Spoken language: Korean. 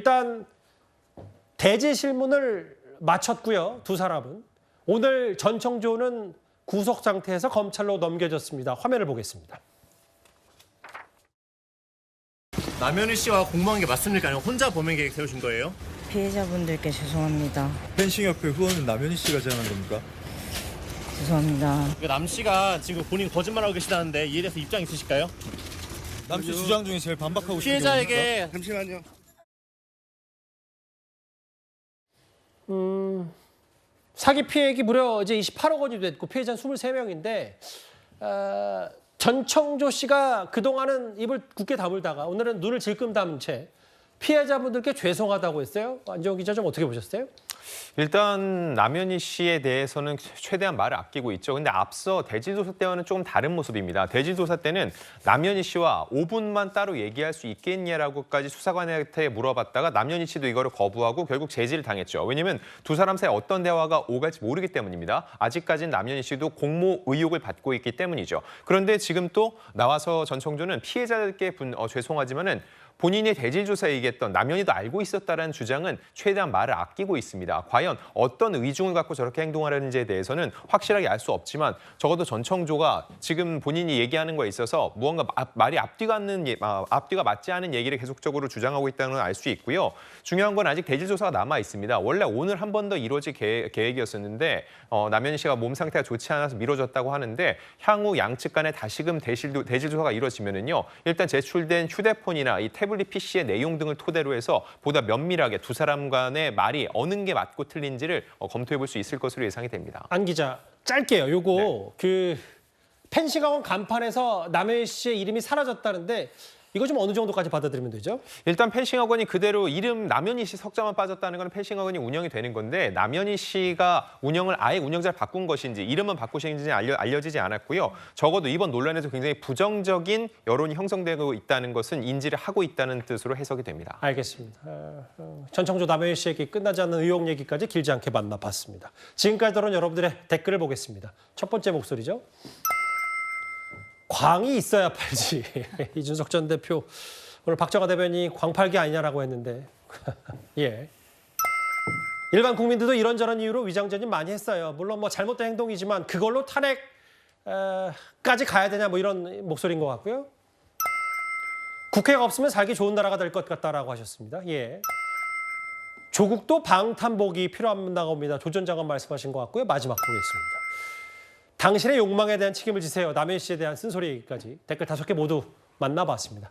일단 대지 실문을 마쳤고요. 두 사람은 오늘 전청조는 구속 상태에서 검찰로 넘겨졌습니다. 화면을 보겠습니다. 남현희 씨와 공모한 게 맞습니까? 아니면 혼자 범행 계획 세우신 거예요? 피해자분들께 죄송합니다. 펜싱협회 후원은 남현희 씨가 제안한 겁니까? 죄송합니다. 그남 씨가 지금 본인 거짓말하고 계시다는데 이에 대해서 입장 있으실까요? 남 씨 주장 중에 제일 반박하고 싶은 게 피해자에게 잠시만요. 사기 피해액이 무려 이제 28억 원이 됐고 피해자는 23명인데 어, 전청조 씨가 그동안은 입을 굳게 다물다가 오늘은 눈을 질끔 담은 채 피해자분들께 죄송하다고 했어요. 안정 기자 좀 어떻게 보셨어요? 일단 남현희 씨에 대해서는 최대한 말을 아끼고 있죠. 근데 앞서 대지조사 때와는 조금 다른 모습입니다. 대지조사 때는 남현희 씨와 5분만 따로 얘기할 수 있겠냐라고까지 수사관한테 물어봤다가 남현희 씨도 이거를 거부하고 결국 제지를 당했죠. 왜냐면 두 사람 사이 어떤 대화가 오갈지 모르기 때문입니다. 아직까지는 남현희 씨도 공모 의혹을 받고 있기 때문이죠. 그런데 지금 또 나와서 전청조는 피해자들께 분, 어, 죄송하지만은 본인이 대질조사에 얘기했던 남현이도 알고 있었다라는 주장은 최대한 말을 아끼고 있습니다. 과연 어떤 의중을 갖고 저렇게 행동하려는지에 대해서는 확실하게 알 수 없지만 적어도 전청조가 지금 본인이 얘기하는 거에 있어서 무언가 마- 말이 앞뒤가 않는 예- 아, 앞뒤가 맞지 않은 얘기를 계속적으로 주장하고 있다는 걸 알 수 있고요. 중요한 건 아직 대질 조사가 남아 있습니다. 원래 오늘 한 번 더 이루어질 계획, 계획 이었었는데 어, 남현희 씨가 몸 상태가 좋지 않아서 미뤄졌다고 하는데 향후 양측 간에 다시금 대실, 대질 조사가 이루어지면은요 일단 제출된 휴대폰이나 이 태블릿 PC의 내용 등을 토대로 해서 보다 면밀하게 두 사람 간의 말이 어느 게 맞고 틀린지를 어, 검토해 볼 수 있을 것으로 예상이 됩니다. 안 기자 짧게요. 요거 그 펜싱학원 간판에서 남해희 씨의 이름이 사라졌다는데 이거 좀 어느 정도까지 받아들이면 되죠? 일단 펜싱학원이 그대로 이름 남현희 씨 석자만 빠졌다는 건 펜싱학원이 운영이 되는 건데 남현희 씨가 운영을 아예 운영자를 바꾼 것인지 이름만 바꾸신지는 알려, 알려지지 않았고요. 적어도 이번 논란에서 굉장히 부정적인 여론이 형성되고 있다는 것은 인지를 하고 있다는 뜻으로 해석이 됩니다. 알겠습니다. 어, 어, 전청조 남해희 씨에게 끝나지 않는 의혹 얘기까지 길지 않게 만나봤습니다. 지금까지 들은 여러분들의 댓글을 보겠습니다. 첫 번째 목소리죠. 광이 있어야 팔지. 이준석 전 대표 오늘 박정아 대변인이 광팔기 아니냐라고 했는데 예. 일반 국민들도 이런저런 이유로 위장전입 많이 했어요. 물론 뭐 잘못된 행동이지만 그걸로 탄핵까지 가야 되냐 뭐 이런 목소리인 것 같고요. 국회가 없으면 살기 좋은 나라가 될 것 같다라고 하셨습니다. 예. 조국도 방탄복이 필요합니다고 합니다. 조전 장관 말씀하신 것 같고요. 마지막 보겠습니다. 당신의 욕망에 대한 책임을 지세요. 남현 씨에 대한 쓴소리 얘기까지 댓글 다섯 개 모두 만나봤습니다.